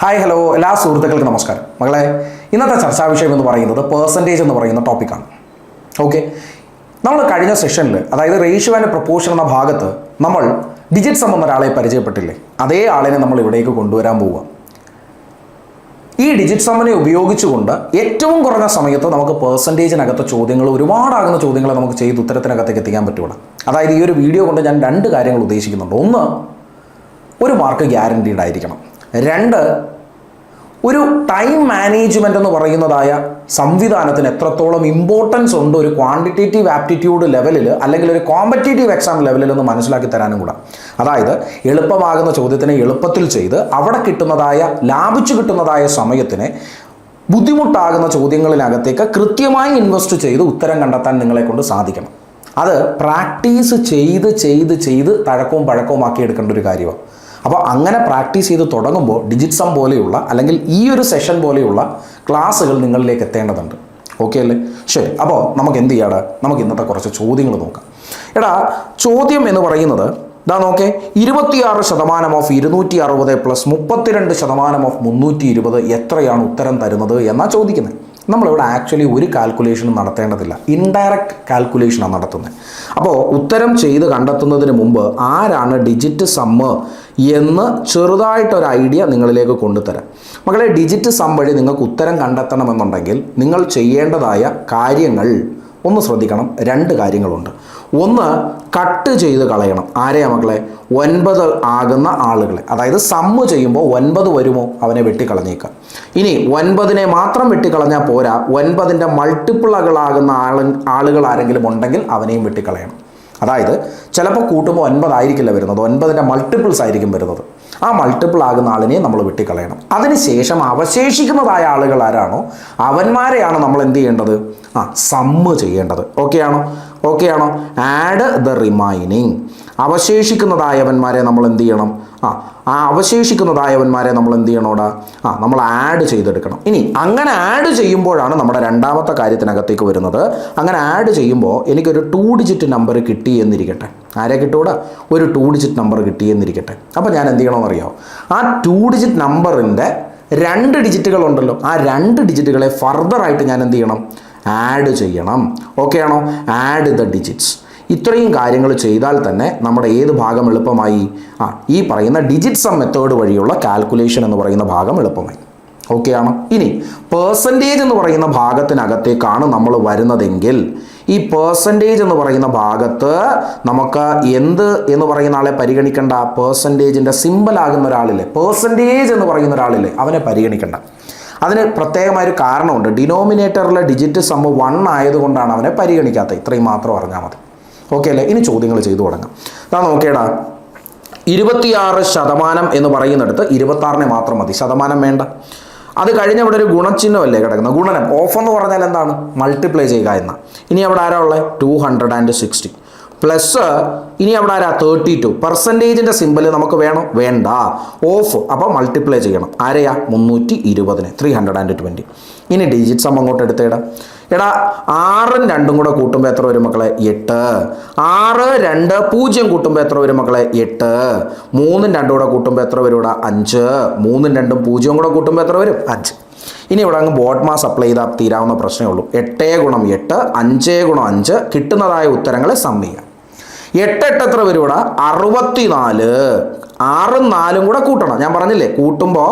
Hi hello എല്ലാ സുഹൃത്തുക്കൾക്കും നമസ്കാരം. മകളെ ഇന്നത്തെ ചർച്ചാ വിഷയം എന്ന് പറയുന്നത് പേഴ്സന്റേജ് എന്ന് പറയുന്ന ടോപ്പിക്കാണ് ഓക്കെ നമ്മൾ കഴിഞ്ഞ സെഷനിൽ അതായത് റേഷ്യോ ആൻഡ് പ്രപ്പോർഷൻ എന്ന ഭാഗത്ത് നമ്മൾ ഡിജിറ്റ് സം എന്ന ഒരാളെ പരിചയപ്പെട്ടില്ലേ? അതേ ആളിനെ നമ്മൾ ഇവിടേക്ക് കൊണ്ടുവരാൻ പോവുക ഈ ഡിജിറ്റ് സമ്മിനെ ഉപയോഗിച്ചുകൊണ്ട് ഏറ്റവും കുറഞ്ഞ സമയത്ത് നമുക്ക് പേഴ്സന്റേജിനകത്ത് ചോദ്യങ്ങൾ ഒരുപാടാകുന്ന ചോദ്യങ്ങൾ നമുക്ക് ചെയ്ത് ഉത്തരത്തിനകത്തേക്ക് എത്തിക്കാൻ പറ്റുള്ളൂ അതായത് ഈ ഒരു വീഡിയോ കൊണ്ട് ഞാൻ രണ്ട് കാര്യങ്ങൾ ഉദ്ദേശിക്കുന്നുണ്ട്. ഒന്ന് ഒരു മാർക്ക് ഗ്യാരണ്ടീഡ് ആയിരിക്കണം. രണ്ട് ഒരു ടൈം മാനേജ്മെന്റ് എന്ന് പറയുന്നതായ സംവിധാനത്തിന് എത്രത്തോളം ഇമ്പോർട്ടൻസ് ഉണ്ട് ഒരു ക്വാണ്ടിറ്റേറ്റീവ് ആപ്റ്റിറ്റ്യൂഡ് ലെവലിൽ അല്ലെങ്കിൽ ഒരു കോമ്പറ്റേറ്റീവ് എക്സാം ലെവലിൽ എന്ന് മനസ്സിലാക്കി തരാനും കൂടെ. അതായത് എളുപ്പമാകുന്ന ചോദ്യത്തിനെ എളുപ്പത്തിൽ ചെയ്ത് അവിടെ കിട്ടുന്നതായ ലാഭിച്ചു കിട്ടുന്നതായ സമയത്തിനെ ബുദ്ധിമുട്ടാകുന്ന ചോദ്യങ്ങളിനകത്തേക്ക് കൃത്യമായി ഇൻവെസ്റ്റ് ചെയ്ത് ഉത്തരം കണ്ടെത്താൻ നിങ്ങളെ കൊണ്ട് സാധിക്കണം. അത് പ്രാക്ടീസ് ചെയ്ത് ചെയ്ത് ചെയ്ത് തഴക്കവും പഴക്കവും ആക്കി എടുക്കേണ്ട ഒരു കാര്യമാണ്. അപ്പോൾ അങ്ങനെ പ്രാക്ടീസ് ചെയ്ത് തുടങ്ങുമ്പോൾ ഡിജിറ്റ് സം പോലെയുള്ള അല്ലെങ്കിൽ ഈ ഒരു സെഷൻ പോലെയുള്ള ക്ലാസ്സുകൾ നിങ്ങളിലേക്ക് എത്തേണ്ടതുണ്ട്. ഓക്കെ അല്ലേ? ശരി അപ്പോൾ നമുക്ക് എന്ത് ചെയ്യാടാ? നമുക്ക് ഇന്നത്തെ കുറച്ച് ചോദ്യങ്ങൾ നോക്കാം. എടാ ചോദ്യം എന്ന് പറയുന്നത് ഇതാ നോക്കേ ഇരുപത്തിയാറ് ശതമാനം ഓഫ് ഇരുന്നൂറ്റി അറുപത് പ്ലസ് മുപ്പത്തിരണ്ട് ശതമാനം ഓഫ് മുന്നൂറ്റി ഇരുപത് എത്രയാണ് ഉത്തരം തരുന്നത് എന്നാണ് ചോദിക്കുന്നത് നമ്മളിവിടെ ആക്ച്വലി ഒരു കാൽക്കുലേഷനും നടത്തേണ്ടതില്ല. ഇൻഡയറക്റ്റ് കാൽക്കുലേഷനാണ് നടത്തുന്നത്. അപ്പോൾ ഉത്തരം ചെയ്ത് കണ്ടെത്തുന്നതിന് മുമ്പ് ആരാണ് ഡിജിറ്റ് സമ്മ് എന്ന് ചെറുതായിട്ടൊരു ഐഡിയ നിങ്ങളിലേക്ക് കൊണ്ടുതരാം. മകളെ ഡിജിറ്റ് സം വഴി നിങ്ങൾക്ക് ഉത്തരം കണ്ടെത്തണമെന്നുണ്ടെങ്കിൽ നിങ്ങൾ ചെയ്യേണ്ടതായ കാര്യങ്ങൾ ഒന്ന് ശ്രദ്ധിക്കണം രണ്ട് കാര്യങ്ങളുണ്ട്. ഒന്ന് കട്ട് ചെയ്ത് കളയണം. ആരെയാ മക്കളെ? ഒൻപത് ആകുന്ന ആളുകളെ. അതായത് സമ്മ് ചെയ്യുമ്പോൾ ഒൻപത് വരുമോ? അവനെ വെട്ടിക്കളഞ്ഞേക്കാം. ഇനി ഒൻപതിനെ മാത്രം വെട്ടിക്കളഞ്ഞാൽ പോരാ. ഒൻപതിന്റെ മൾട്ടിപ്പിളുകളാകുന്ന ആൾ ആളുകൾ ആരെങ്കിലും ഉണ്ടെങ്കിൽ അവനെയും വെട്ടിക്കളയണം. അതായത് ചിലപ്പോൾ കൂട്ടുമ്പോൾ ഒൻപതായിരിക്കില്ല വരുന്നത് ഒൻപതിന്റെ മൾട്ടിപ്പിൾസ് ആയിരിക്കും വരുന്നത്. ആ മൾട്ടിപ്പിൾ ആകുന്ന ആളിനെ നമ്മൾ വെട്ടിക്കളയണം. അതിനുശേഷം അവശേഷിക്കുന്നതായ ആളുകൾ ആരാണോ? അവന്മാരെയാണ് നമ്മൾ എന്ത് ചെയ്യേണ്ടത്? ആ സമ്മ് ചെയ്യേണ്ടത്. ഓക്കെ ആണോ? ആണോ? ആഡ് ദ റിമൈനിങ് അവശേഷിക്കുന്നതായവന്മാരെ നമ്മൾ എന്ത് ചെയ്യണം? ആ ആ അവശേഷിക്കുന്നതായവന്മാരെ നമ്മൾ എന്ത് ചെയ്യണോടാ ആ നമ്മൾ ആഡ് ചെയ്തെടുക്കണം. ഇനി അങ്ങനെ ആഡ് ചെയ്യുമ്പോഴാണ് നമ്മുടെ രണ്ടാമത്തെ കാര്യത്തിനകത്തേക്ക് വരുന്നത്. അങ്ങനെ ആഡ് ചെയ്യുമ്പോൾ എനിക്കൊരു ടു ഡിജിറ്റ് നമ്പർ കിട്ടി എന്നിരിക്കട്ടെ. ആരെ കിട്ടൂടാ ഒരു ടു ഡിജിറ്റ് നമ്പർ കിട്ടി എന്നിരിക്കട്ടെ. അപ്പോൾ ഞാൻ എന്ത് ചെയ്യണമെന്ന് അറിയാമോ ആ ടു ഡിജിറ്റ് നമ്പറിന്റെ രണ്ട് ഡിജിറ്റുകൾ ഉണ്ടല്ലോ. ആ രണ്ട് ഡിജിറ്റുകളെ ഫർദറായിട്ട് ഞാൻ എന്ത് ചെയ്യണം? ആഡ് ചെയ്യണം. ഓക്കെ ആണോ? ആഡ് ദ ഡിജിറ്റ്സ് ഇത്രയും കാര്യങ്ങൾ ചെയ്താൽ തന്നെ നമ്മുടെ ഏത് ഭാഗം എളുപ്പമായി? ആ ഈ പറയുന്ന ഡിജിറ്റ് സം മെത്തേഡ് വഴിയുള്ള കാൽക്കുലേഷൻ എന്ന് പറയുന്ന ഭാഗം എളുപ്പമായി. ഓക്കെ ആണ്. ഇനി പേഴ്സന്റേജ് എന്ന് പറയുന്ന ഭാഗത്തിനകത്തേക്കാണ് നമ്മൾ വരുന്നതെങ്കിൽ ഈ പേഴ്സന്റേജ് എന്ന് പറയുന്ന ഭാഗത്ത് നമുക്ക് എന്ത് എന്ന് പറയുന്ന ആളെ പരിഗണിക്കേണ്ട. പേഴ്സന്റേജിന്റെ സിമ്പിളാകുന്ന ഒരാളില്ലേ? പേഴ്സന്റേജ് എന്ന് പറയുന്ന ഒരാളില്ലേ? അവനെ പരിഗണിക്കേണ്ട. അതിന് പ്രത്യേകമായൊരു കാരണമുണ്ട്. ഡിനോമിനേറ്ററിലെ ഡിജിറ്റ് സമ്മ് വൺ ആയതുകൊണ്ടാണ് അവനെ പരിഗണിക്കാത്തത്. ഇത്രയും മാത്രം അറിഞ്ഞാൽ മതി. ഓക്കെ അല്ലേ? ഇനി ചോദ്യങ്ങൾ ചെയ്തു തുടങ്ങാം. അതാ നോക്കേടാ ഇരുപത്തിയാറ് ശതമാനം എന്ന് പറയുന്നിടത്ത് ഇരുപത്താറിനെ മാത്രം മതി. ശതമാനം വേണ്ട. അത് കഴിഞ്ഞ അവിടെ ഒരു ഗുണചിഹ്നമല്ലേ കിടക്കുന്നത്? ഗുണനം. ഓഫ് എന്ന് പറഞ്ഞാൽ എന്താണ്? മൾട്ടിപ്ലൈ ചെയ്യുക എന്ന. ഇനി അവിടെ ആരാ ഉള്ളത് two hundred and sixty plus ഇനി അവിടെ ആരാ? തേർട്ടി ടു പെർസെന്റേജിന്റെ സിമ്പിൾ നമുക്ക് വേണം? വേണ്ട. ഓഫ് അപ്പോൾ മൾട്ടിപ്ലൈ ചെയ്യണം. ആരെയാ? മുന്നൂറ്റി ഇരുപതിന്. ത്രീ ഹൺഡ്രഡ് ആൻഡ് ട്വന്റി ഇനി ഡിജിറ്റ്സ് സം അങ്ങോട്ട് എടുത്തേടാ. എടാ ആറും രണ്ടും കൂടെ കൂട്ടുമ്പോൾ എത്ര വരും മക്കളെ? എട്ട്. ആറ് രണ്ട് പൂജ്യം കൂട്ടുമ്പോൾ എത്ര വരും മക്കളെ? എട്ട്. മൂന്നും രണ്ടും കൂടെ കൂട്ടുമ്പോൾ എത്ര വരും ഇവിടെ അഞ്ച്. മൂന്നും രണ്ടും പൂജ്യവും കൂടെ കൂട്ടുമ്പോൾ എത്ര വരും? അഞ്ച്. ഇനി ഇവിടെ അങ്ങ് ബോട്ട് മാസ് അപ്ലൈ ചെയ്താൽ തീരാവുന്ന പ്രശ്നമേ ഉള്ളൂ. എട്ടേ ഗുണം എട്ട് അഞ്ചേ ഗുണം അഞ്ച് കിട്ടുന്നതായ ഉത്തരങ്ങളെ സം ചെയ്യാം എട്ട് എട്ട് എത്ര വരും ഇവിടെ അറുപത്തിനാല്. ആറും നാലും കൂടെ കൂട്ടണം. ഞാൻ പറഞ്ഞില്ലേ? കൂട്ടുമ്പോൾ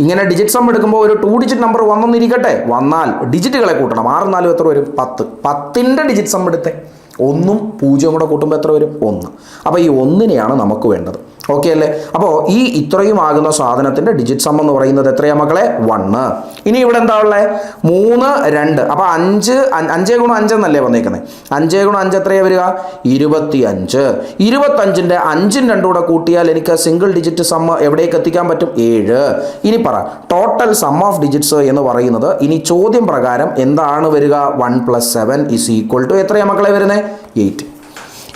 ഇങ്ങനെ ഡിജിറ്റ് സം എടുക്കുമ്പോൾ ഒരു ടു ഡിജിറ്റ് നമ്പർ വന്നെന്നിരിക്കട്ടെ. വന്നാൽ ഡിജിറ്റുകളെ കൂട്ടണം. ആറ് നാലും എത്ര വരും? പത്ത്. പത്തിന്റെ ഡിജിറ്റ് സം എടുത്തേ. ഒന്നും പൂജ്യം കൂടെ കൂട്ടുമ്പോൾ എത്ര വരും? ഒന്ന്. അപ്പോൾ ഈ ഒന്നിനെയാണ് നമുക്ക് വേണ്ടത്. ഓക്കെ അല്ലേ? അപ്പോൾ ഈ ഇത്രയും ആകുന്ന സാധനത്തിന്റെ ഡിജിറ്റ് സം എന്ന് പറയുന്നത് എത്രയാ മക്കളെ? വണ്ണ് ഇനി ഇവിടെ എന്താ ഉള്ളത് മൂന്ന് രണ്ട്. അപ്പോൾ അഞ്ച് അഞ്ചേ ഗുണം അഞ്ചെന്നല്ലേ വന്നേക്കുന്നത് അഞ്ചേ ഗുണം അഞ്ച് എത്രയാ വരിക? ഇരുപത്തി അഞ്ച് ഇരുപത്തഞ്ചിന്റെ അഞ്ചും രണ്ടും കൂടെ കൂട്ടിയാൽ എനിക്ക് സിംഗിൾ ഡിജിറ്റ് സമ്മ എവിടേക്ക് എത്തിക്കാൻ പറ്റും? ഏഴ്. ഇനി പറ ടോട്ടൽ സം ഓഫ് ഡിജിറ്റ്സ് എന്ന് പറയുന്നത് ഇനി ചോദ്യം പ്രകാരം എന്താണ് വരിക? One plus seven is equal to എത്രയാ മക്കളെ വരുന്നത് എയ്റ്റ്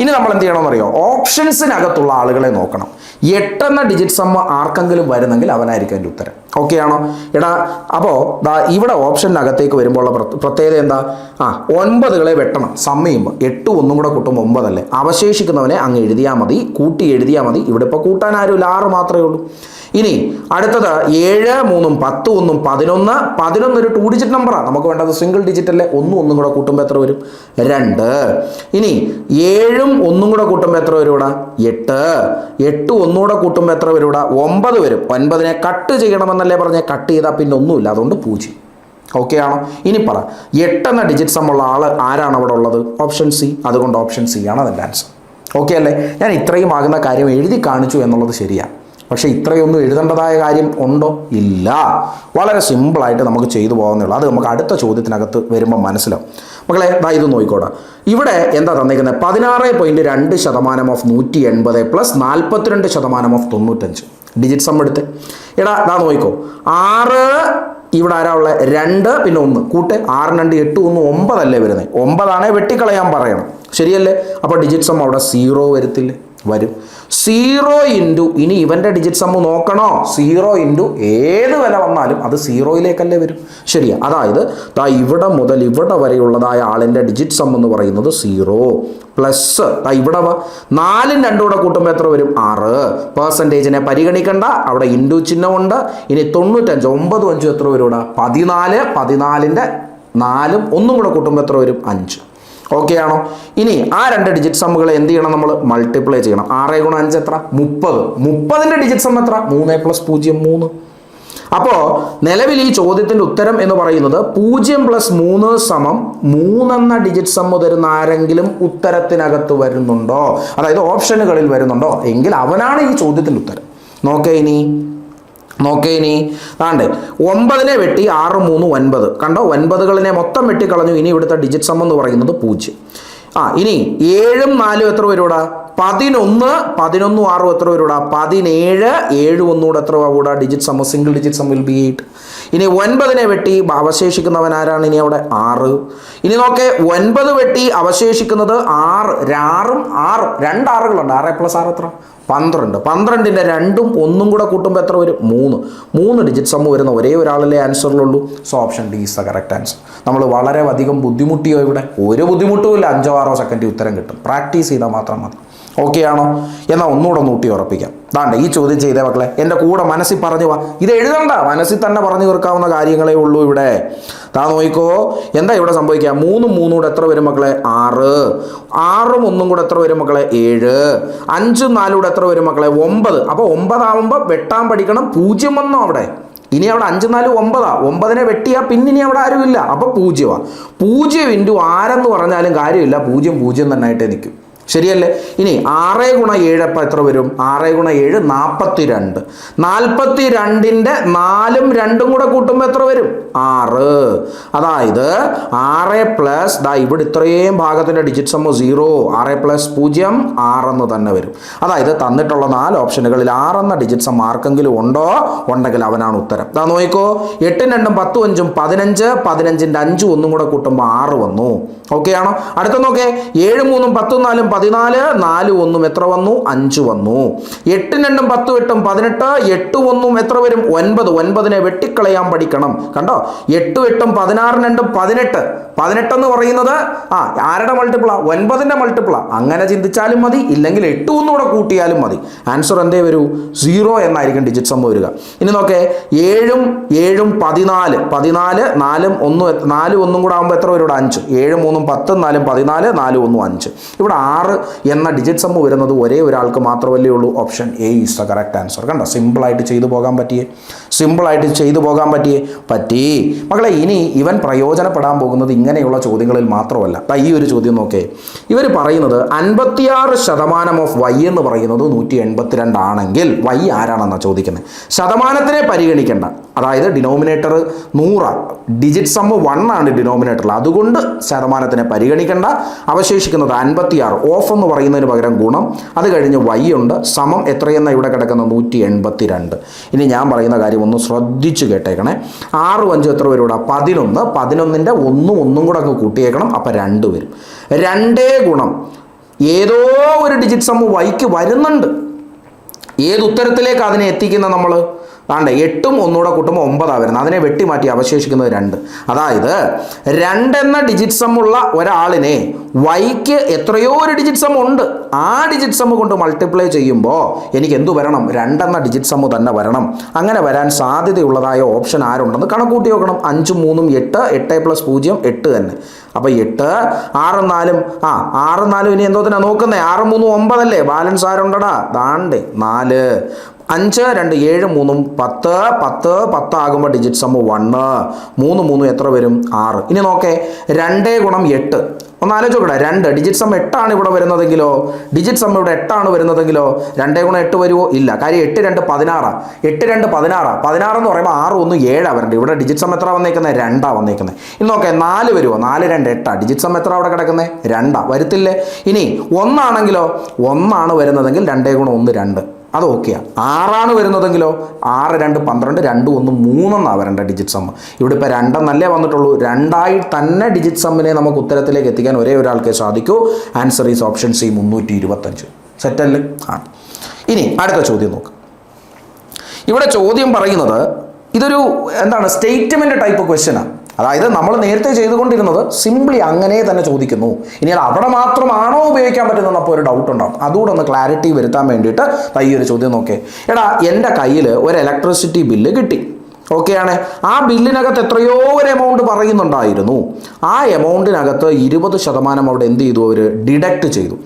ഇനി നമ്മൾ എന്ത് ചെയ്യണമെന്നറിയോ? ഓപ്ഷൻസിനകത്തുള്ള ആളുകളെ നോക്കണം. എട്ടെന്ന ഡിജിറ്റ് സമ്മ ആർക്കെങ്കിലും വരുന്നെങ്കിൽ അവനായിരിക്കും അതിന്റെ ഉത്തരം. ഓക്കെ ആണോ? എടാ അപ്പോൾ ദാ ഇവിടെ ഓപ്ഷനകത്തേക്ക് പ്ര- പ്രത്യേകത എന്താ? ആ ഒൻപതുകളെ വെട്ടണം. സമ്മ എട്ട് ഒന്നും കൂടെ കൂട്ടുമ്പോൾ ഒമ്പതല്ലേ? അവശേഷിക്കുന്നവനെ അങ്ങ് എഴുതിയാൽ മതി കൂട്ടി എഴുതിയാൽ മതി. ഇവിടെ ഇപ്പോൾ കൂട്ടാൻ ആരുമില്ല ആറ് മാത്രമേ ഉള്ളൂ. ഇനി അടുത്തത് ഏഴ് മൂന്നും പത്ത് ഒന്നും പതിനൊന്ന്. പതിനൊന്ന് ഒരു ടു ഡിജിറ്റ് നമ്പറാണ് നമുക്ക് വേണ്ടത് സിംഗിൾ ഡിജിറ്റ് അല്ലേ? ഒന്നും ഒന്നും കൂടെ കൂട്ടുമ്പോൾ എത്ര വരും? രണ്ട്. ഇനി ഏഴും ഒന്നും കൂടെ കൂട്ടുമ്പോൾ എത്ര വരും ഇവിടെ? എട്ട്. എട്ട് ഒന്നുകൂടെ കൂട്ടുമ്പോൾ എത്ര വരും ഇവിടെ? ഒമ്പത് വരും. ഒൻപതിനെ കട്ട് ചെയ്യണമെന്നല്ലേ പറഞ്ഞേ? കട്ട് ചെയ്താൽ പിന്നെ ഒന്നുമില്ല. അതുകൊണ്ട് പൂജ്യം ഓക്കെ ആണോ? ഇനി പറ. എട്ടെന്ന ഡിജിറ്റ് സമ്മുള്ള ആൾ ആരാണ് അവിടെ ഉള്ളത്? ഓപ്ഷൻ സി അതുകൊണ്ട് ഓപ്ഷൻ സി ആണ് അതിന്റെ ആൻസർ ഓക്കെ അല്ലേ? ഞാൻ ഇത്രയും ആകുന്ന കാര്യം എഴുതി കാണിച്ചു എന്നുള്ളത് ശരിയാണ് പക്ഷേ ഇത്രയൊന്നും എഴുതേണ്ടതായ കാര്യം ഉണ്ടോ? ഇല്ല. വളരെ സിമ്പിളായിട്ട് നമുക്ക് ചെയ്തു പോകാവുന്നുള്ളൂ അത് നമുക്ക് അടുത്ത ചോദ്യത്തിനകത്ത് വരുമ്പോൾ മനസ്സിലാവും. മക്കളെ ദാ ഇത് നോക്കിക്കോടാ. ഇവിടെ എന്താ തന്നിരിക്കുന്നത് പതിനാറ് പോയിന്റ് രണ്ട് ശതമാനം ഓഫ് നൂറ്റി എൺപത് പ്ലസ് നാൽപ്പത്തിരണ്ട് ശതമാനം ഓഫ് തൊണ്ണൂറ്റഞ്ച്. ഡിജിറ്റ് സം എടുത്ത്. എടാ ഞാൻ നോക്കിക്കോ. ആറ് ഇവിടെ ആരാ ഉള്ളത് രണ്ട് പിന്നെ ഒന്ന്. കൂട്ട് ആറ് രണ്ട് എട്ട് ഒന്ന് ഒമ്പതല്ലേ വരുന്നത് ഒമ്പതാണേ വെട്ടിക്കളയാൻ പറയണം. ശരിയല്ലേ? അപ്പോൾ ഡിജിറ്റ് സം അവിടെ സീറോ വരത്തില്ലേ? വരും. Zero into. ഇനി ഇവന്റെ ഡിജിറ്റ് സമ്മ് നോക്കണോ? സീറോ ഇന്റു ഏത് വില വന്നാലും അത് സീറോയിലേക്കല്ലേ വരും. ശരിയാ. അതായത് താ ഇവിടെ മുതൽ ഇവിടെ വരെയുള്ളതായ ആളിന്റെ ഡിജിറ്റ് സം എന്ന് പറയുന്നത് സീറോ പ്ലസ്. താ ഇവിടെ നാലും രണ്ടും കൂടെ കൂട്ടുമ്പോൾ എത്ര വരും? ആറ്. പേഴ്സന്റേജിനെ പരിഗണിക്കണ്ട. അവിടെ ഇന്റു ചിഹ്നമുണ്ട് ഇനി തൊണ്ണൂറ്റഞ്ച് ഒമ്പതും അഞ്ചും എത്ര വരും ഇവിടെ? പതിനാല്. പതിനാലിന്റെ നാലും ഒന്നും കൂടെ കൂട്ടുമ്പോൾ എത്ര വരും? അഞ്ച്. ഓക്കെ ആണോ? ഇനി ആ രണ്ട് ഡിജിറ്റ് സമ്മുകളെ എന്ത് ചെയ്യണം നമ്മൾ മൾട്ടിപ്ലൈ ചെയ്യണം. ആറ് ഗുണം അഞ്ച് എത്ര? മുപ്പത്. മുപ്പതിന്റെ ഡിജിറ്റ് സം എത്ര? മൂന്ന് പ്ലസ് പൂജ്യം മൂന്ന്. അപ്പോൾ നിലവിൽ ഈ ചോദ്യത്തിന്റെ ഉത്തരം എന്ന് പറയുന്നത് പൂജ്യം പ്ലസ് മൂന്ന് സമം മൂന്നെന്ന ഡിജിറ്റ് സമ്മ തരുന്ന ആരെങ്കിലും ഉത്തരത്തിനകത്ത് വരുന്നുണ്ടോ? അതായത് ഓപ്ഷനുകളിൽ വരുന്നുണ്ടോ? എങ്കിൽ അവനാണ് ഈ ചോദ്യത്തിന്റെ ഉത്തരം. നോക്കേ ഇനി. നോക്കേ ഇനി. ആണ്ട് ഒമ്പതിനെ വെട്ടി ആറ് മൂന്ന് ഒൻപത്. കണ്ടോ? ഒൻപതുകളിനെ മൊത്തം വെട്ടിക്കളഞ്ഞു. ഇനി ഇവിടുത്തെ ഡിജിറ്റ് സം എന്ന് പറയുന്നത് പൂജ്യം. ആ ഇനി ഏഴും നാലും എത്ര വരൂടാ പതിനൊന്ന് പതിനൊന്നും ആറും എത്ര വരൂടാ പതിനേഴ് ഏഴ് ഒന്നുകൂടെ എത്ര കൂടാ digit sum single digit sum will be eight ഇനി ഒൻപതിനെ വെട്ടി അവശേഷിക്കുന്നവൻ ആരാണ് ഇനി അവിടെ? ആറ്. ഇനി നോക്കെ ഒൻപത് വെട്ടി അവശേഷിക്കുന്നത് ആറ് ആറും ആറും. രണ്ട് ആറുകളുണ്ട്. ആറ് പ്ലസ് ആറ് എത്ര? പന്ത്രണ്ട്. പന്ത്രണ്ടിന്റെ രണ്ടും ഒന്നും കൂടെ കൂട്ടുമ്പോൾ എത്ര വരും? മൂന്ന്. മൂന്ന് ഡിജിറ്റ് സമ്മ് വരുന്ന ഒരേ ഒരാളിലെ ആൻസറിലുള്ളൂ so option D is the correct answer നമ്മൾ വളരെ അധികം ബുദ്ധിമുട്ടിയോ ഇവിടെ? ഒരു ബുദ്ധിമുട്ടും ഇല്ല. അഞ്ചോ ആറോ സെക്കൻഡ് ഉത്തരം കിട്ടും. പ്രാക്ടീസ് ചെയ്താൽ മാത്രം മതി. ഓക്കെ ആണോ? എന്നാൽ ഒന്നുകൂടെ നൂട്ടി ഉറപ്പിക്കാം. ദാണ്ട് ഈ ചോദ്യം ചെയ്തേ മക്കളെ. എന്റെ കൂടെ മനസ്സിൽ പറഞ്ഞു വാ. ഇത് എഴുതണ്ട. മനസ്സിൽ തന്നെ പറഞ്ഞു തീർക്കാവുന്ന കാര്യങ്ങളേ ഉള്ളൂ ഇവിടെ. താ നോക്കിക്കോ എന്താ ഇവിടെ സംഭവിക്കുക? മൂന്നും മൂന്നും കൂടെ എത്ര വരും മക്കളെ? ആറ്. ആറും ഒന്നും കൂടെ എത്ര വരും മക്കളെ? ഏഴ്. അഞ്ചും നാലും കൂടെ എത്ര വരും മക്കളെ? ഒമ്പത്. അപ്പോൾ ഒമ്പതാവുമ്പോൾ വെട്ടാൻ പഠിക്കണം. പൂജ്യം വന്നോ അവിടെ? ഇനി അവിടെ അഞ്ച് നാല് ഒമ്പതാ. ഒമ്പതിനെ വെട്ടിയാൽ പിന്നെ ഇനി അവിടെ ആരുമില്ല. അപ്പോൾ പൂജ്യമാണ് പൂജ്യം ഇന്റു ആരെന്ന് പറഞ്ഞാലും കാര്യമില്ല. പൂജ്യം പൂജ്യം തന്നെ ആയിട്ടേ നിൽക്കും. ശരിയല്ലേ? ഇനി ആറ് ഗുണ ഏഴ് അപ്പം എത്ര വരും? ആറ് ഗുണ ഏഴ് നാൽപ്പത്തി രണ്ട് നാൽപ്പത്തി രണ്ടിന്റെ നാലും രണ്ടും കൂടെ കൂട്ടുമ്പോൾ എത്ര വരും? ആറ്. അതായത് ആറ് പ്ലസ് ദാ ഇവിടെ ഇത്രയും ഭാഗത്തിന്റെ ഡിജിറ്റ് സമ്മോ സീറോ ആറ് പ്ലസ് പൂജ്യം ആറെന്ന് തന്നെ വരും. അതായത് തന്നിട്ടുള്ള നാല് ഓപ്ഷനുകളിൽ ആറെന്ന ഡിജിറ്റ് സം ആർക്കെങ്കിലും ഉണ്ടോ? ഉണ്ടെങ്കിൽ അവനാണ് ഉത്തരം. ദാ നോക്കിക്കോ എട്ടും രണ്ടും പത്തും അഞ്ചും പതിനഞ്ച് പതിനഞ്ചിന്റെ അഞ്ചും ഒന്നും കൂടെ കൂട്ടുമ്പോൾ ആറ് വന്നു. ഓക്കെ ആണോ? അടുത്ത നോക്കേ ഏഴ് മൂന്നും പത്തും നാലും പതിനാല് നാല് ഒന്നും എത്ര വന്നു? അഞ്ച് വന്നു. എട്ടും രണ്ടും പത്തും എട്ടും പതിനെട്ട് എട്ടും ഒന്നും എത്ര വരും? ഒൻപത്. ഒൻപതിനെ വെട്ടിക്കളയാൻ പഠിക്കണം. കണ്ടോ? എട്ടും എട്ടും പതിനാറും രണ്ടും പതിനെട്ട്. പതിനെട്ട് എന്ന് പറയുന്നത് ആ ആരുടെ മൾട്ടിപ്പിളാ ഒൻപതിന്റെ മൾട്ടിപ്പിളാ അങ്ങനെ ചിന്തിച്ചാലും മതി. ഇല്ലെങ്കിൽ എട്ട് ഒന്നുകൂടെ കൂട്ടിയാലും മതി. ആൻസർ എന്തേ വരൂ? സീറോ എന്നായിരിക്കും ഡിജിറ്റ് സംഭവം വരിക. ഇനി നോക്കേ. ഏഴും ഏഴും പതിനാല്. പതിനാല് നാലും ഒന്നും നാലും ഒന്നും കൂടെ ആകുമ്പോൾ എത്ര വരും ഇവിടെ? അഞ്ച്. ഏഴ് മൂന്നും പത്തും നാലും പതിനാല് നാലും ഒന്നും അഞ്ച്. ഇവിടെ ആറ് എന്ന ഡിജിറ്റ് സമ്മ് വരുന്നത് ഒരേ ഒരാൾക്ക് മാത്രമല്ലേ ഉള്ളൂ. Option A is the correct answer കണ്ടോ? സിമ്പിളായിട്ട് ചെയ്തു പോകാൻ പറ്റിയേ? സിമ്പിളായിട്ട് ചെയ്തു പോകാൻ പറ്റിയേ? പറ്റി. മകളെ ഇനി ഇവൻ പ്രയോജനപ്പെടാൻ പോകുന്നത് ഇങ്ങനെയുള്ള ചോദ്യങ്ങളിൽ മാത്രമല്ല. ഈ ഒരു ചോദ്യം നോക്കേ. ഇവർ പറയുന്നത് അൻപത്തിയാറ് ശതമാനം ഓഫ് വൈ എന്ന് പറയുന്നത് നൂറ്റി എൺപത്തിരണ്ട് ആണെങ്കിൽ വൈ ആരാണെന്നാണ് ചോദിക്കുന്നത് ശതമാനത്തിനെ പരിഗണിക്കേണ്ട. അതായത് ഡിനോമിനേറ്റർ നൂറാണ് ഡിജിറ്റ് സമ്മ് വൺ ആണ് ഡിനോമിനേറ്ററിൽ അതുകൊണ്ട് ശതമാനത്തിനെ പരിഗണിക്കേണ്ട. അവശേഷിക്കുന്നത് അൻപത്തിയാറ്. ഓഫ് എന്ന് പറയുന്നതിന് പകരം ഗുണം. അത് കഴിഞ്ഞ് വൈ ഉണ്ട്. സമം എത്രയെന്ന ഇവിടെ കിടക്കുന്ന നൂറ്റി എൺപത്തി രണ്ട് ഇനി ഞാൻ പറയുന്ന കാര്യം ഒന്ന് ശ്രദ്ധിച്ച് കേട്ടേക്കണേ. ആറ് അഞ്ച് എത്ര വരും ഇവിടെ? പതിനൊന്ന്. പതിനൊന്നിന്റെ ഒന്നും ഒന്നും കൂടെ അങ്ങ് കൂട്ടിയേക്കണം. അപ്പം രണ്ട് വരും. രണ്ടേ ഗുണം. ഏതോ ഒരു ഡിജിറ്റ് സമ്മ് വൈക്ക് വരുന്നുണ്ട്. ഏത് ഉത്തരത്തിലേക്ക് അതിനെ എത്തിക്കുന്ന നമ്മൾ? ആണ്ട് എട്ടും ഒന്നുകൂടെ കൂട്ടുമ്പോൾ ഒമ്പതാണ് വരുന്നത്. അതിനെ വെട്ടിമാറ്റി അവശേഷിക്കുന്നത് രണ്ട്. അതായത് രണ്ടെന്ന ഡിജിറ്റ് സം ഉള്ള ഒരാളിനെ വൈക്ക് എത്രയോ ഒരു ഡിജിറ്റ് സം ഉണ്ട്. ആ ഡിജിറ്റ് സം കൊണ്ട് മൾട്ടിപ്ലൈ ചെയ്യുമ്പോൾ എനിക്ക് എന്തു വരണം? രണ്ടെന്ന ഡിജിറ്റ് സം തന്നെ വരണം. അങ്ങനെ വരാൻ സാധ്യതയുള്ളതായ ഓപ്ഷൻ ആരുണ്ടെന്ന് കണക്കൂട്ടി നോക്കണം. അഞ്ചും മൂന്നും എട്ട് എട്ട് പ്ലസ് പൂജ്യം എട്ട് തന്നെ. അപ്പോൾ എട്ട് ആറും നാലും ആ ആറും നാലും ഇനി എന്തോ തന്നെ നോക്കുന്നേ. ആറും മൂന്നും ഒമ്പതല്ലേ? ബാലൻസ് ആരുണ്ടടാ? ദാണ്ടേ നാല്. അഞ്ച് രണ്ട് ഏഴ് മൂന്നും പത്ത് പത്ത് പത്ത് ആകുമ്പോൾ ഡിജിറ്റ് സമ്മ വണ്ണ് മൂന്ന് മൂന്നും എത്ര വരും? ആറ്. ഇനി നോക്കേ രണ്ട് ഗുണം എട്ട്. ഒന്ന് ആലോചിക്കട്ടെ രണ്ട്. ഡിജിറ്റ് സം എട്ടാണ് ഇവിടെ വരുന്നതെങ്കിലോ? ഡിജിറ്റ് സം ഇവിടെ എട്ടാണ് വരുന്നതെങ്കിലോ? രണ്ടേ ഗുണം എട്ട് വരുമോ ഇല്ല. കാര്യം എട്ട് രണ്ട് പതിനാറാണ് എട്ട് രണ്ട് പതിനാറാണ് പതിനാറ് എന്ന് പറയുമ്പോൾ ആറ് ഒന്ന് ഏഴാണ് വരേണ്ടത് ഇവിടെ ഡിജിറ്റ് സം എത്ര വന്നേക്കുന്നത് രണ്ടാണ് വന്നേക്കുന്നത് ഇനി നോക്കേ നാല് വരുമോ നാല് രണ്ട് എട്ടാ. ഡിജിറ്റ് സം എത്ര അവിടെ കിടക്കുന്നത് രണ്ടാണ് വരത്തില്ലേ? ഇനി ഒന്നാണെങ്കിലോ? ഒന്നാണ് വരുന്നതെങ്കിൽ രണ്ടേ ഗുണം ഒന്ന് രണ്ട്. അത് ഓക്കെയാണ് ആറാണ് വരുന്നതെങ്കിലോ? ആറ് രണ്ട് പന്ത്രണ്ട് രണ്ട് ഒന്ന് മൂന്നെന്നാണ് വരേണ്ട ഡിജിറ്റ് സമ്മ് ഇവിടെ ഇപ്പോൾ രണ്ടെന്നല്ലേ വന്നിട്ടുള്ളൂ. രണ്ടായി തന്നെ ഡിജിറ്റ് സമ്മിനെ നമുക്ക് ഉത്തരത്തിലേക്ക് എത്തിക്കാൻ ഒരേ ഒരാൾക്കേ സാധിക്കൂ. ആൻസർ ഈസ് ഓപ്ഷൻ സി മുന്നൂറ്റി ഇരുപത്തഞ്ച് സെറ്റല്ലേ ആണ് ഇനി അടുത്ത ചോദ്യം നോക്കാം. ഇവിടെ ചോദ്യം പറയുന്നത് ഇതൊരു എന്താണ് സ്റ്റേറ്റ്മെന്റ് ടൈപ്പ് ക്വസ്റ്റ്യനാണ് അതായത് നമ്മൾ നേരത്തെ ചെയ്തുകൊണ്ടിരുന്നത് സിംപ്ലി അങ്ങനെ തന്നെ ചോദിക്കുന്നു. ഇനി അത് അവിടെ മാത്രമാണോ ഉപയോഗിക്കാൻ പറ്റുന്നത് അപ്പോൾ ഒരു ഡൗട്ട് ഉണ്ടാവും. അതുകൂടെ ഒന്ന് ക്ലാരിറ്റി വരുത്താൻ വേണ്ടിയിട്ട് ഈ ഒരു ചോദ്യം നോക്കേ. എടാ എന്റെ കയ്യിൽ ഒരു ഇലക്ട്രിസിറ്റി ബില്ല് കിട്ടി. ഓക്കെയാണ് ആ ബില്ലിനകത്ത് എത്രയോ ഒരു എമൗണ്ട് പറയുന്നുണ്ടായിരുന്നു. ആ എമൗണ്ടിനകത്ത് ഇരുപത് ശതമാനം അവിടെ എന്ത് ചെയ്തു? അവർ ഡിഡക്റ്റ് ചെയ്തു.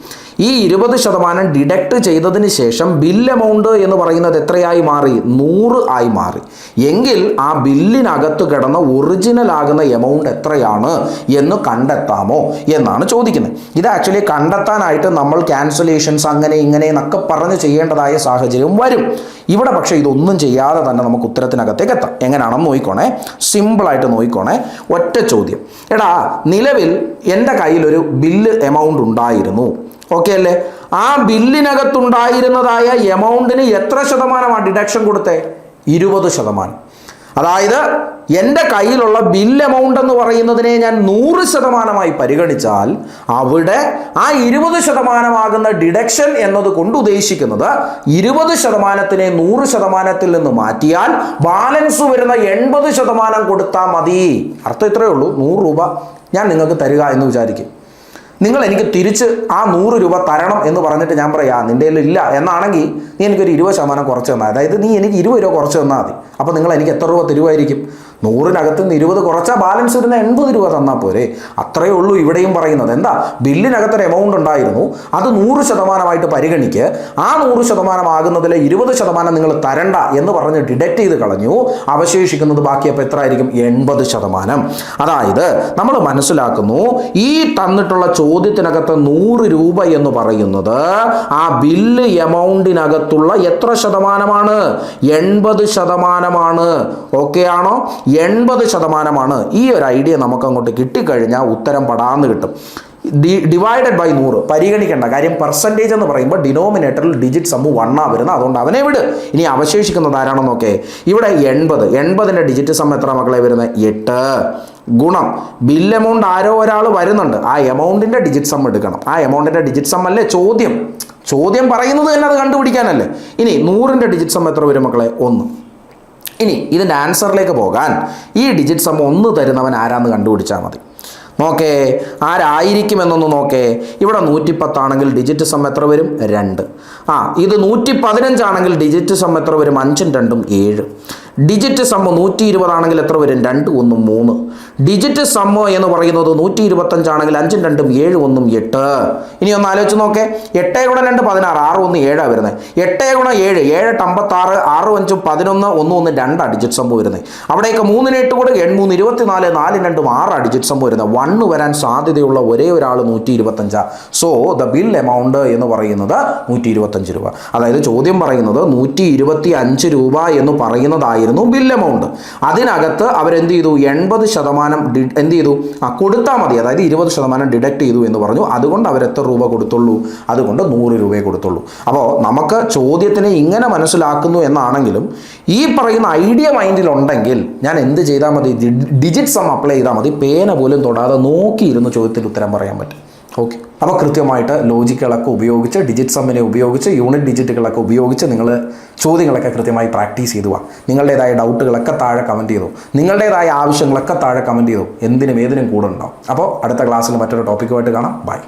ഈ ഇരുപത് ശതമാനം ഡിഡക്ട് ചെയ്തതിന് ശേഷം ബിൽ എമൗണ്ട് എന്ന് പറയുന്നത് എത്രയായി മാറി? നൂറ് ആയി മാറി. എങ്കിൽ ആ ബില്ലിനകത്ത് കിടന്ന ഒറിജിനൽ ആകുന്ന എമൗണ്ട് എത്രയാണ് എന്ന് കണ്ടെത്താമോ എന്നാണ് ചോദിക്കുന്നത്. ഇത് ആക്ച്വലി കണ്ടെത്താനായിട്ട് നമ്മൾ ക്യാൻസലേഷൻസ് അങ്ങനെ ഇങ്ങനെ എന്നൊക്കെ പറഞ്ഞ് ചെയ്യേണ്ടതായ സാഹചര്യം വരും. ഇവിടെ പക്ഷേ ഇതൊന്നും ചെയ്യാതെ തന്നെ നമുക്ക് ഉത്തരത്തിനകത്തേക്ക് എത്താം. എങ്ങനെയാണെന്ന് നോക്കിക്കോണേ. സിമ്പിളായിട്ട് നോക്കിക്കോണേ. ഒറ്റ ചോദ്യം. എടാ നിലവിൽ എന്റെ കയ്യിലൊരു ബില്ല് എമൗണ്ട് ഉണ്ടായിരുന്നു. ഓക്കെ അല്ലേ? ആ ബില്ലിനകത്തുണ്ടായിരുന്നതായ എമൗണ്ടിന് എത്ര ശതമാനമാണ് ഡിഡക്ഷൻ കൊടുത്തേ? ഇരുപത് ശതമാനം. അതായത് എന്റെ കയ്യിലുള്ള ബിൽ എമൗണ്ട് എന്ന് പറയുന്നതിനെ ഞാൻ നൂറ് ശതമാനമായി പരിഗണിച്ചാൽ അവിടെ ആ ഇരുപത് ശതമാനമാകുന്ന ഡിഡക്ഷൻ എന്നത് കൊണ്ട് ഉദ്ദേശിക്കുന്നത് ഇരുപത് ശതമാനത്തിനെ നൂറ് ശതമാനത്തിൽ നിന്ന് മാറ്റിയാൽ ബാലൻസ് വരുന്ന എൺപത് ശതമാനം കൊടുത്താൽ മതി. അർത്ഥം ഇത്രയേ ഉള്ളൂ. നൂറ് രൂപ ഞാൻ നിങ്ങൾക്ക് തരിക എന്ന് വിചാരിക്കും. നിങ്ങൾ എനിക്ക് തിരിച്ച് ആ നൂറ് രൂപ തരണം എന്ന് പറഞ്ഞിട്ട് ഞാൻ പറയാം നിന്റെ കയ്യിൽ ഇല്ല. എന്നാണെങ്കിൽ നീ എനിക്കൊരു ഇരുപത് ശതമാനം കുറച്ച് തന്നാൽ അതായത് നീ എനിക്ക് ഇരുപത് രൂപ കുറച്ച് തന്നാൽ മതി. അപ്പോൾ നിങ്ങൾ എനിക്ക് എത്ര രൂപ തരുമായിരിക്കും നൂറിനകത്ത് നിന്ന് ഇരുപത് കുറച്ചാൽ ബാലൻസ് വരുന്ന എൺപത് രൂപ തന്നാൽ പോരെ. അത്രയേ ഉള്ളൂ ഇവിടെയും പറയുന്നത്. എന്താ? ബില്ലിനകത്തൊരു എമൗണ്ട് ഉണ്ടായിരുന്നു. അത് നൂറ് ശതമാനമായിട്ട് പരിഗണിക്ക്. ആ നൂറ് ശതമാനമാകുന്നതിലെ ഇരുപത് ശതമാനം നിങ്ങൾ തരണ്ട എന്ന് പറഞ്ഞ് ഡിഡക്റ്റ് ചെയ്ത് കളഞ്ഞു. അവശേഷിക്കുന്നത് ബാക്കി അപ്പോൾ എത്ര ആയിരിക്കും എൺപത് ശതമാനം. അതായത് നമ്മൾ മനസ്സിലാക്കുന്നു ഈ തന്നിട്ടുള്ള ചോദ്യത്തിനകത്ത് നൂറ് രൂപ എന്ന് പറയുന്നത് ആ ബില്ല് എമൗണ്ടിനകത്തുള്ള എത്ര ശതമാനമാണ്? എൺപത് ശതമാനമാണ്. ഓക്കെ ആണോ? എൺപത് ശതമാനമാണ് ഈ ഒരു ഐഡിയ നമുക്ക് അങ്ങോട്ട് കിട്ടിക്കഴിഞ്ഞാൽ ഉത്തരം പടാന്ന് കിട്ടും. ഡിവൈഡഡ് ബൈ നൂറ്. പരിഗണിക്കേണ്ട. കാര്യം പെർസെന്റേജ് എന്ന് പറയുമ്പോൾ ഡിനോമിനേറ്ററിൽ ഡിജിറ്റ് സമ്മു വണ്ണാ വരുന്നത്. അതുകൊണ്ട് അവനെ വിട്. ഇനി അവശേഷിക്കുന്നത് ആരാണെന്ന് നോക്കേ. ഇവിടെ എൺപത്. എൺപതിന്റെ ഡിജിറ്റ് സം എത്ര മക്കളെ വരുന്നത്? എട്ട്. ഗുണം. ബിൽ എമൗണ്ട് ആരോ ഒരാൾ വരുന്നുണ്ട്. ആ എമൗണ്ടിന്റെ ഡിജിറ്റ് സം എടുക്കണം. ആ എമൗണ്ടിന്റെ ഡിജിറ്റ് സം അല്ലേ ചോദ്യം? ചോദ്യം പറയുന്നത് തന്നെ അത് കണ്ടുപിടിക്കാനല്ലേ? ഇനി നൂറിന്റെ ഡിജിറ്റ് സം എത്ര വരും മക്കളെ? ഒന്ന്. ഇനി ഇതിന്റെ ആൻസറിലേക്ക് പോകാൻ ഈ ഡിജിറ്റ് സം ഒന്ന് തരുന്നവൻ ആരാന്ന് കണ്ടുപിടിച്ചാൽ മതി. നോക്കേ ആരായിരിക്കും എന്നൊന്ന് നോക്കേ. ഇവിടെ നൂറ്റിപ്പത്താണെങ്കിൽ ഡിജിറ്റ് സം എത്ര വരും? രണ്ട്. ആ ഇത് നൂറ്റി പതിനഞ്ചാണെങ്കിൽ ഡിജിറ്റ് സം എത്ര വരും? അഞ്ചും രണ്ടും ഏഴ്. ഡിജിറ്റ് സമ്മ് നൂറ്റി ഇരുപതാണെങ്കിൽ എത്ര വരും? രണ്ട് ഒന്നും മൂന്ന്. ഡിജിറ്റ് സമ്മ് എന്ന് പറയുന്നത് നൂറ്റി ഇരുപത്തഞ്ചാണെങ്കിൽ അഞ്ചും രണ്ടും ഏഴ് ഒന്നും എട്ട്. ഇനി ഒന്ന് ആലോചിച്ച് നോക്കേ. എട്ടേ ഗുണം രണ്ട് പതിനാറ് ആറ് ഒന്ന് ഏഴാ വരുന്നത് എട്ടേ ഗുണം ഏഴ് ഏഴ് എട്ട് അമ്പത്താറ് ആറ് അഞ്ചും പതിനൊന്ന് ഒന്ന് ഒന്ന് രണ്ടാണ് ഡിജിറ്റ് സമ്മ് വരുന്നത് അവിടെയൊക്കെ മൂന്നിന് എട്ട് കൂടെ എൺമൂന്ന് ഇരുപത്തി നാല് രണ്ടും ആറാണ് ഡിജിറ്റ് സമ്മ് വരുന്നത് വണ്ണ് വരാൻ സാധ്യതയുള്ള ഒരേ ഒരാൾ നൂറ്റി ഇരുപത്തഞ്ചാണ് സോ ദ ബിൽ എമൗണ്ട് എന്ന് പറയുന്നത് നൂറ്റി ഇരുപത്തഞ്ച് രൂപ. അതായത് ചോദ്യം പറയുന്നത് നൂറ്റി ഇരുപത്തി അഞ്ച് രൂപ എന്ന് പറയുന്നതായിരുന്നു ബിൽ എമൗണ്ട് അതിനകത്ത് അവരെന്ത് ചെയ്തു? എൺപത് ശതമാനം എന്ത് ചെയ്തു? ആ കൊടുത്താൽ മതി. അതായത് ഇരുപത് ശതമാനം ഡിഡക്ട് ചെയ്തു എന്ന് പറഞ്ഞു. അതുകൊണ്ട് അവർ എത്ര രൂപ കൊടുത്തുള്ളൂ? അതുകൊണ്ട് നൂറ് രൂപയെ കൊടുത്തുള്ളൂ. അപ്പോൾ നമുക്ക് ചോദ്യത്തിനെ ഇങ്ങനെ മനസ്സിലാക്കുന്നു എന്നാണെങ്കിലും ഈ പറയുന്ന ഐഡിയ മൈൻഡിലുണ്ടെങ്കിൽ ഞാൻ എന്ത് ചെയ്താൽ മതി? ഡിജിറ്റ് സം അപ്ലൈ ചെയ്താൽ മതി. പേന പോലും തൊടാതെ നോക്കിയിരുന്ന് ചോദ്യത്തിൽ ഉത്തരം പറയാൻ പറ്റും. ഓക്കെ അപ്പോൾ കൃത്യമായിട്ട് ലോജിക്കുകളൊക്കെ ഉപയോഗിച്ച് ഡിജിറ്റ് സമ്മിനെ ഉപയോഗിച്ച് യൂണിറ്റ് ഡിജിറ്റുകളൊക്കെ ഉപയോഗിച്ച് നിങ്ങൾ ചോദ്യങ്ങളൊക്കെ കൃത്യമായി പ്രാക്ടീസ് ചെയ്തു നിങ്ങളുടേതായ ഡൗട്ടുകളൊക്കെ താഴെ കമന്റ് ചെയ്തു. നിങ്ങളുടേതായ ആവശ്യങ്ങളൊക്കെ താഴെ കമന്റ് ചെയ്തു. എന്തിനും ഏതിനും കൂടെ ഉണ്ടാവും അപ്പോൾ അടുത്ത ക്ലാസ്സിൽ മറ്റൊരു ടോപ്പിക്കുമായിട്ട് കാണാം. ബൈ